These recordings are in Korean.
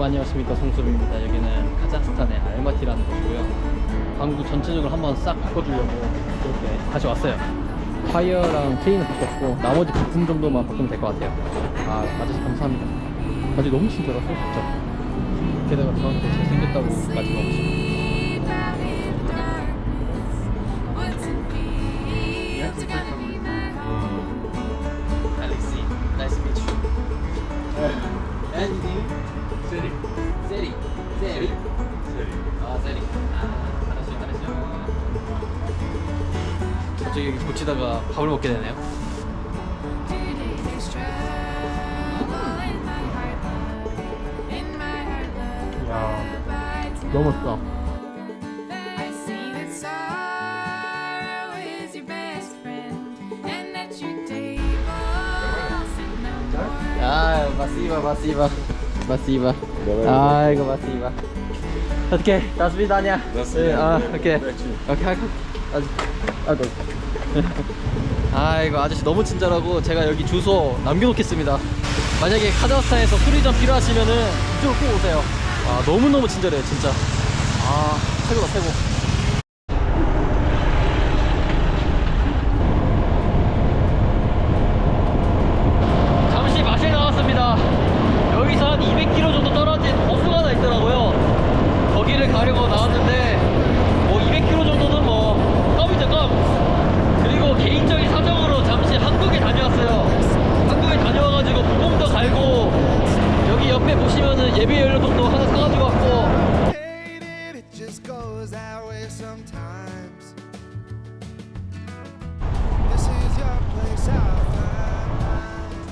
여러분 안녕하십니까? 송수빈입니다. 여기는 카자흐스탄의 알마티라는 곳이고요. 방구 전체적으로 한번 싹 바꿔주려고 이렇게 다시 왔어요. 타이어랑 체인을 바꿨고 나머지 부품 정도만 바꾸면 될 것 같아요. 아 아저씨 감사합니다. 아저씨 너무 친절하세요 진짜. 게다가 저한테 잘생겼다고까지 하시고 Alexei, Сeri. Seri. Seri. Seri. 아, 세리. 아, 잘하시오, 잘하시오. 갑자기 여기 고치다가 밥을 먹게 되네요. 야 너무 more. 아, 마시바, 마시바. 마시바. 아이고, 마시바. 어떻게? 다스비다냐? До свидания. 아, 오케이. Удачи. 오케이, 하고. 아주, 아이고. 아이고, 아저씨 너무 친절하고 제가 여기 주소 남겨놓겠습니다. 만약에 카자흐스탄에서 수리점 필요하시면은 이쪽으로 꼭 오세요. 아, 너무너무 친절해요, 진짜. 아, 최고다, 최고.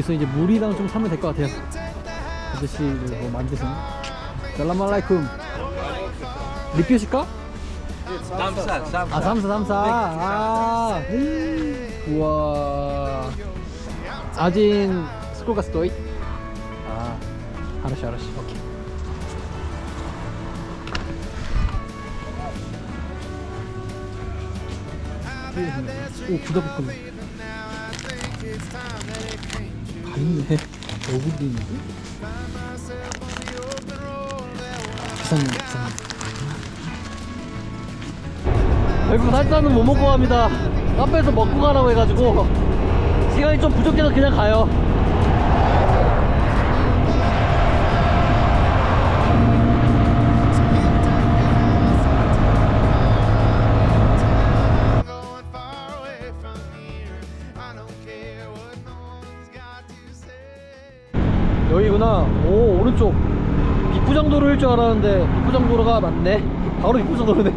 여기서 이제 물이랑 좀 사면 될 것 같아요. 아저씨 뭐 만드신. 살라말라이쿰. 리필실까? 삼사 삼사. 아 삼사 삼사. 아. 우와. 아진 스쿨 가스 도이? 아. 알았어 알았어. 오케이. 오 부자 볶음면 있네 어국이 있는데. was 비싼 비싼 결국 살짝은 못 먹고 갑니다. 카페에서 먹고 가라고 해가지고. 시간이 좀 부족해서 그냥 가요 알았는데 비포장도로가 맞네. 바로 비포장도로네.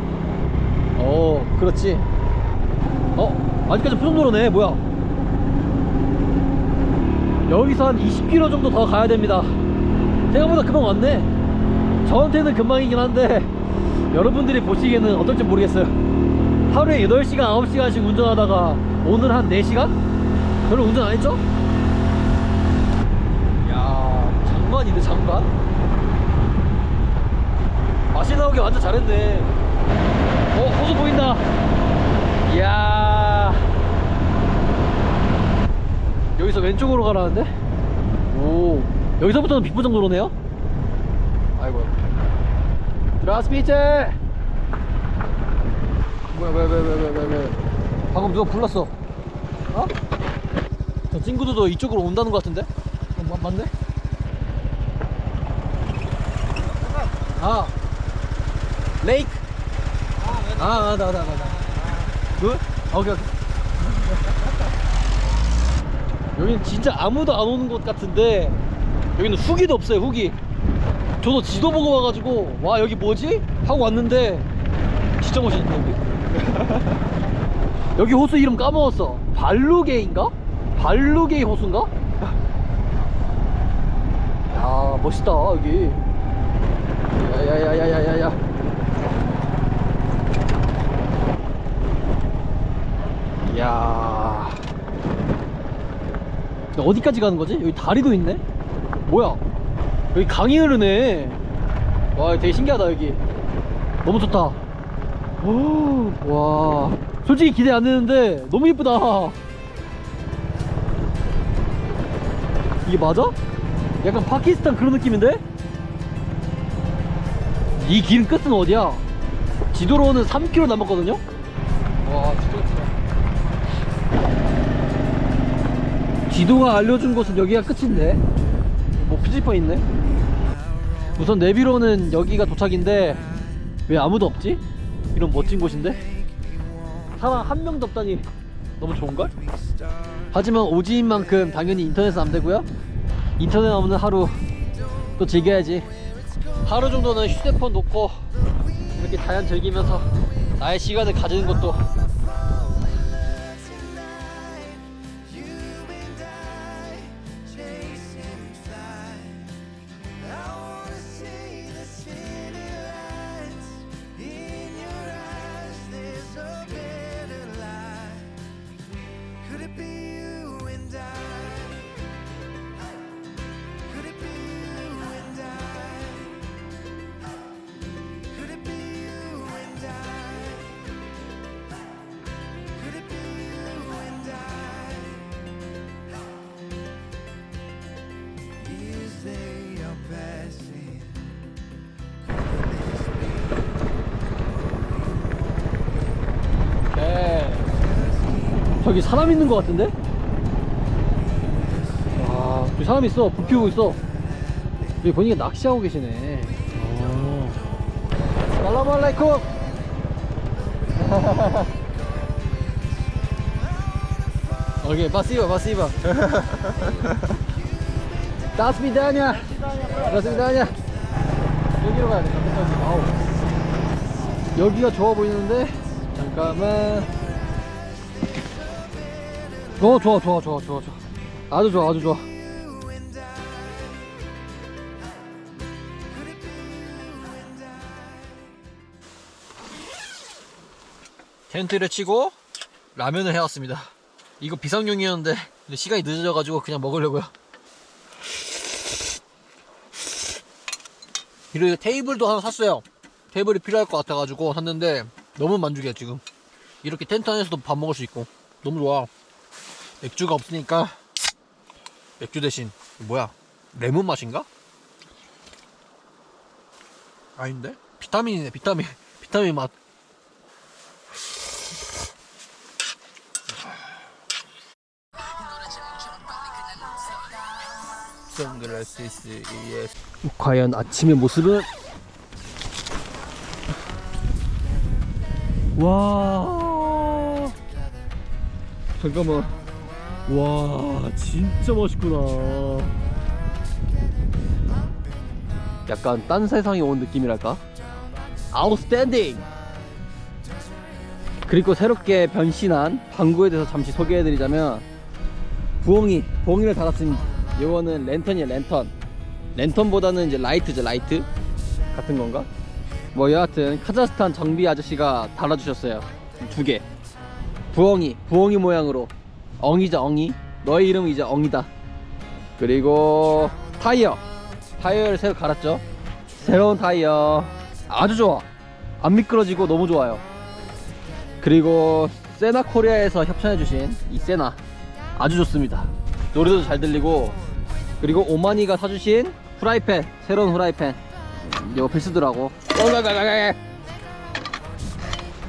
어 그렇지. 어 아직까지 포장도로네. 뭐야? 여기서 한 20km 정도 더 가야 됩니다. 생각보다 금방 왔네. 저한테는 금방이긴 한데 여러분들이 보시기에는 어떨지 모르겠어요. 하루에 8시간 9시간씩 운전하다가 오늘 한 4시간? 별로 운전 안 했죠? 야 장관인데 장관? 맛이 나오게 완전 잘했네 어 호수 보인다 이야 여기서 왼쪽으로 가라는데? 오 여기서부터는 비포장도로네요? 아이고 드라스피체 뭐야 왜왜왜왜 왜왜 방금 누가 불렀어 어? 저 친구들도 이쪽으로 온다는 것 같은데? 어, 마, 맞네? 아 레이크 아 맞다 맞다 맞다 굿? 오케이 오케이 여기는 진짜 아무도 안 오는 곳 같은데 여기는 후기도 없어요 후기 저도 지도 보고 와가지고 와 여기 뭐지? 하고 왔는데 진짜 멋있는데 여기 여기 호수 이름 까먹었어 발루게인가? 발루게이 호수인가? 야 멋있다 여기 야야야야야야야 야 어디까지 가는 거지? 여기 다리도 있네? 뭐야 여기 강이 흐르네 와 되게 신기하다 여기 너무 좋다 오, 와 솔직히 기대 안 했는데 너무 이쁘다 이게 맞아? 약간 파키스탄 그런 느낌인데? 이 길 끝은 어디야? 지도로는 3km 남았거든요? 와 진짜 지도가 알려준 곳은 여기가 끝인데. 뭐 표지판 있네? 우선 내비로는 여기가 도착인데 왜 아무도 없지? 이런 멋진 곳인데? 사람 한 명도 없다니 너무 좋은걸? 하지만 오지인 만큼 당연히 인터넷은 안 되고요. 인터넷 없는 하루 또 즐겨야지. 하루 정도는 휴대폰 놓고 이렇게 자연 즐기면서 나의 시간을 가지는 것도 저기 사람 있는 것 같은데? 와, 저기 사람 있어. 불 피우고 있어. 여기 보니까 낚시하고 계시네. 살라말라이쿰! 오케이, 바시바, 바시바. 다스비다냐! 다스비다냐! 여기로 가야 돼. 와우. 여기가 좋아 보이는데 잠깐만 어 좋아 좋아 좋아 좋아 좋아. 아주 좋아 아주 좋아. 텐트를 치고 라면을 해왔습니다. 이거 비상용이었는데 시간이 늦어져가지고 그냥 먹으려고요. 그리고 테이블도 하나 샀어요. 테이블이 필요할 것 같아가지고 샀는데 너무 만족이야 지금. 이렇게 텐트 안에서도 밥 먹을 수 있고. 너무 좋아 맥주가 없으니까 맥주 대신 뭐야? 레몬 맛인가? 아닌데? 비타민이네 비타민 비타민 맛. 선글라스 과연 아침의 모습은? 와. 잠깐만 와 진짜 멋있구나. 약간 딴 세상에 온 느낌이랄까? 아웃스탠딩 그리고 새롭게 변신한 방구에 대해서 잠시 소개해드리자면 부엉이 부엉이를 달았습니다 이거는 랜턴이에요 랜턴. 랜턴보다는 이제 라이트죠 라이트? 같은 건가? 뭐 여하튼 카자흐스탄 정비 아저씨가 달아주셨어요 두 개. 부엉이 부엉이 모양으로 엉이자 엉이? 너의 이름은 이제 엉이다. 그리고 타이어. 타이어를 새로 갈았죠? 새로운 타이어. 아주 좋아. 안 미끄러지고 너무 좋아요. 그리고 세나 코리아에서 협찬해주신 이 세나. 아주 좋습니다. 노래도 잘 들리고. 그리고 오마니가 사주신 후라이팬 새로운 후라이팬. 이거 필수더라고. 어가가가가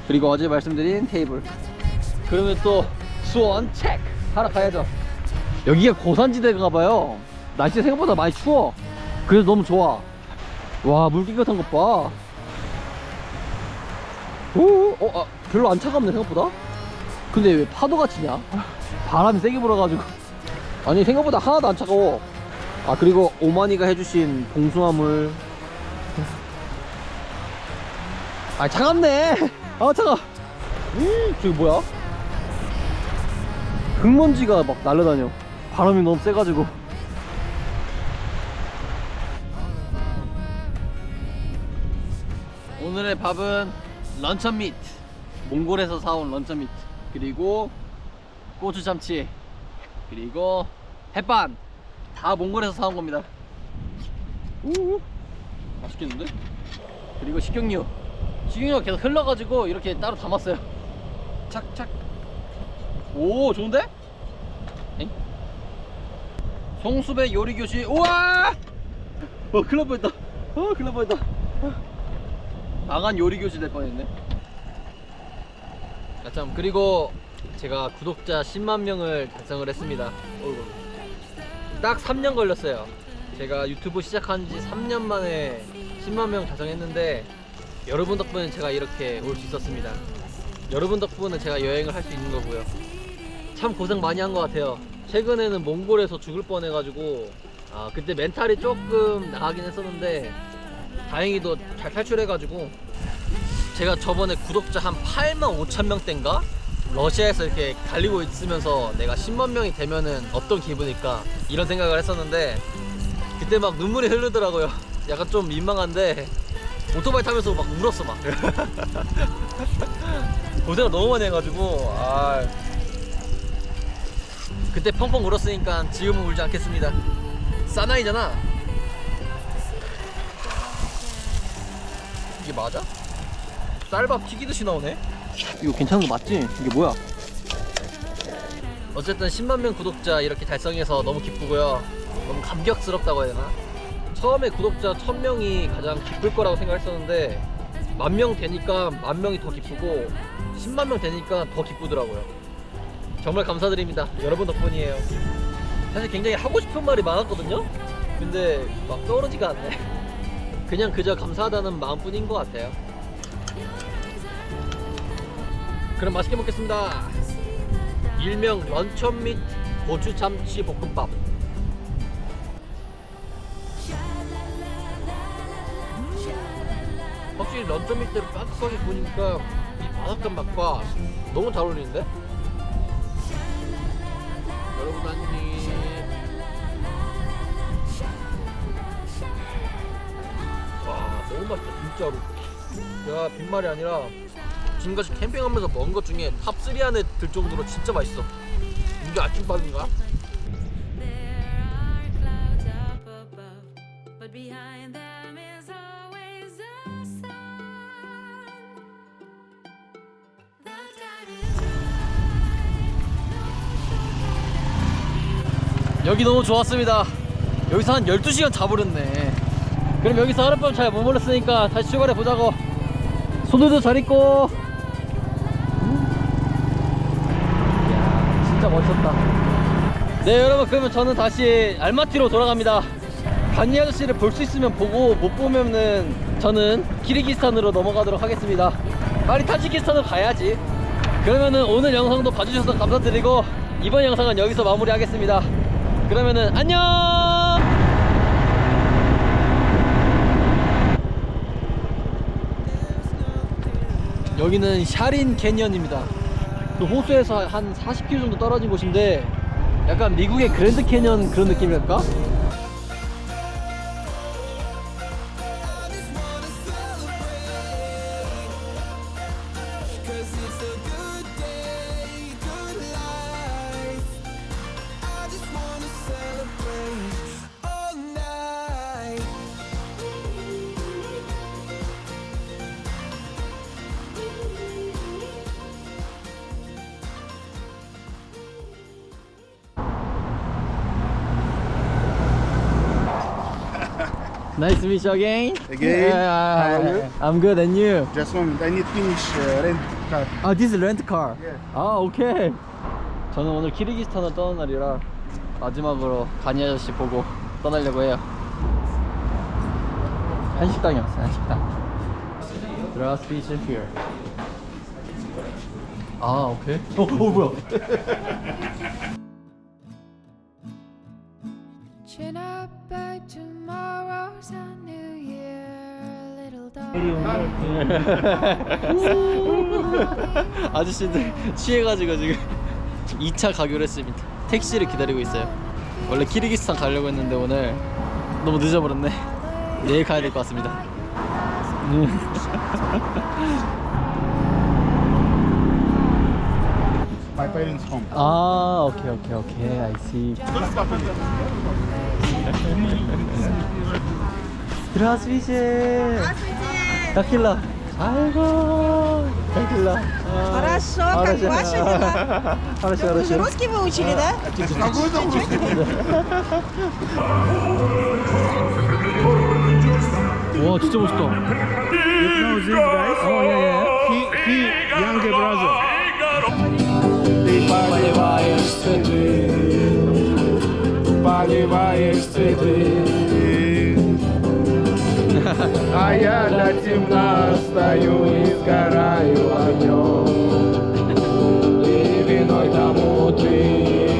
그리고 어제 말씀드린 테이블. 그러면 또 수원 체크. 하러 가야죠. 여기가 고산지대가 봐요. 날씨 생각보다 많이 추워. 그래서 너무 좋아. 와물 깨끗한 것봐. 오, 어, 아, 별로 안 차갑네 생각보다. 근데 왜 파도가 치냐? 바람이 세게 불어가지고. 아니 생각보다 하나도 안 차가워. 아 그리고 오마니가 해주신 봉숭아물. 아 차갑네. 아 차가. 음, 저기 뭐야 흙먼지가 막 날아다녀. 바람이 너무 세가지고. 오늘의 밥은 런천 미트. 몽골에서 사온 런천 미트. 그리고 고추 참치. 그리고 햇반. 다 몽골에서 사온 겁니다. 우 맛있겠는데? 그리고 식용유. 식용유가 계속 흘러가지고 이렇게 따로 담았어요. 착착 오 좋은데? 엥? 송수배 요리교실 우와 어 큰일 날 뻔했다 어 큰일 날 뻔했다 망한 요리 교실 될 뻔했네. 아, 참 그리고 제가 구독자 10만 명을 달성을 했습니다. 어이구. 딱 3년 걸렸어요. 제가 유튜브 시작한 지 3년 만에 10만 명 달성했는데 여러분 덕분에 제가 이렇게 올 수 있었습니다. 여러분 덕분에 제가 여행을 할 수 있는 거고요. 참 고생 많이 한 것 같아요. 최근에는 몽골에서 죽을 뻔해가지고 아 그때 멘탈이 조금 나가긴 했었는데 다행히도 잘 탈출해가지고 제가 저번에 구독자 한 8만 5천 명대인가 러시아에서 이렇게 달리고 있으면서 내가 10만 명이 되면은 어떤 기분일까 이런 생각을 했었는데 그때 막 눈물이 흐르더라고요. 약간 좀 민망한데 오토바이 타면서 막 울었어 막. 고생을 너무 많이 해가지고 아 그때 펑펑 울었으니까 지금은 울지 않겠습니다. 사나이잖아. 이게 맞아? 쌀밥 튀기듯이 나오네. 이거 괜찮은 거 맞지? 이게 뭐야? 어쨌든 10만 명 구독자 이렇게 달성해서 너무 기쁘고요. 너무 감격스럽다고 해야 되나? 처음에 구독자 1000명이 가장 기쁠 거라고 생각했었는데 만 명 되니까 만 명이 더 기쁘고 10만 명 되니까 더 기쁘더라고요. 정말 감사드립니다. 여러분 덕분이에요. 사실 굉장히 하고 싶은 말이 많았거든요. 근데 막 떠오르지가 않네. 그냥 그저 감사하다는 마음뿐인 것 같아요. 그럼 맛있게 먹겠습니다. 일명 런천 및 고추 참치 볶음밥. 확실히 런천 밑대로 바삭하게 구우니까 이 바삭한 맛과 너무 잘 어울리는데? 한입 와 너무 맛있다 진짜로 야 빈말이 아니라 지금까지 캠핑하면서 먹은 것 중에 탑3 안에 들 정도로 진짜 맛있어 이게 아침밥인가? 여기 너무 좋았습니다. 여기서 한 12시간 자버렸네. 그럼 여기서 하룻밤 잘 머물렀으니까 다시 출발해 보자고. 손들도 잘 입고. 음. 이야 진짜 멋있었다. 네 여러분 그러면 저는 다시 알마티로 돌아갑니다. 간이 아저씨를 볼 수 있으면 보고 못 보면은 저는 키르기스탄으로 넘어가도록 하겠습니다. 빨리 타지키스탄으로 가야지. 그러면은 오늘 영상도 봐주셔서 감사드리고 이번 영상은 여기서 마무리하겠습니다 그러면은 안녕 여기는 샤린 캐니언입니다 그 호수에서 한 40km 정도 떨어진 곳인데 약간 미국의 그랜드 캐니언 그런 느낌이랄까? Nice to meet you again. Again. Yeah. How are you? I'm good, and you? Just a moment. I need finish uh, rent car. Ah, this is rent car. Yeah. 아, 오케이. 저는 오늘 키르기스탄을 떠나는 날이라 마지막으로 가니 아저씨 보고 떠나려고 해요. 한식당이 왔어요. 한식당. There are fish here. 아, 오케이. 어, 어 뭐야? Chin up, back to 아저씨들 취해가지고 지금 2차 가기로 했습니다. 택시를 기다리고 있어요. 원래 키르기스탄 가려고 했는데 오늘 너무 늦어버렸네. 내일 가야 될 것 같습니다. My parents home. 아, 오케이, 오케이, 오케이. I see. Здравствуйте. Здравствуйте. 아이고, Какила. Хорошо, как ваши дела? хорошо, Вы же хорошо. русский выучили, да? 와 진짜 멋있다. You know these guys? 어 예예. He, he younger brother. Ты поливаешь цветы, поливаешь цветы. А я до темна стою и сгораю огнем. И виной тому ты,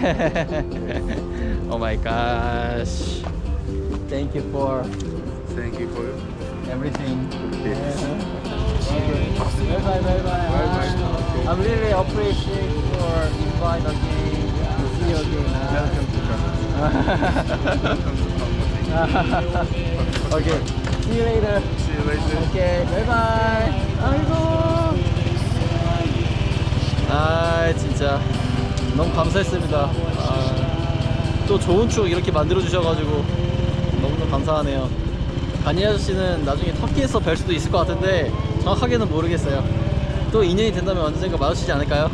oh my gosh. Thank you for Thank you for everything. Yes. Okay. Bye bye bye bye. Bye-bye. I'm really appreciate for invite again. See you again. Welcome to okay. See you later. See you later. 오케이, 바이바이. 아이고. 아, 진짜 너무 감사했습니다. 아, 또 좋은 추억 이렇게 만들어 주셔가지고 너무너무 감사하네요. 가니 아저씨는 나중에 터키에서 뵐 수도 있을 것 같은데 정확하게는 모르겠어요. 또 인연이 된다면 언젠가 마주치지 않을까요?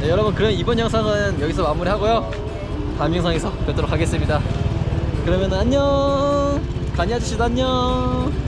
네, 여러분 그럼 이번 영상은 여기서 마무리하고요. 다음 영상에서 뵙도록 하겠습니다. 그러면 안녕. 가니 아저씨도 안녕.